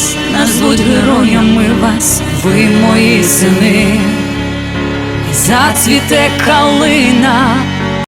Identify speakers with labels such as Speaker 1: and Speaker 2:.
Speaker 1: Колись назвуть героями вас, ви мої сини, зацвіте калина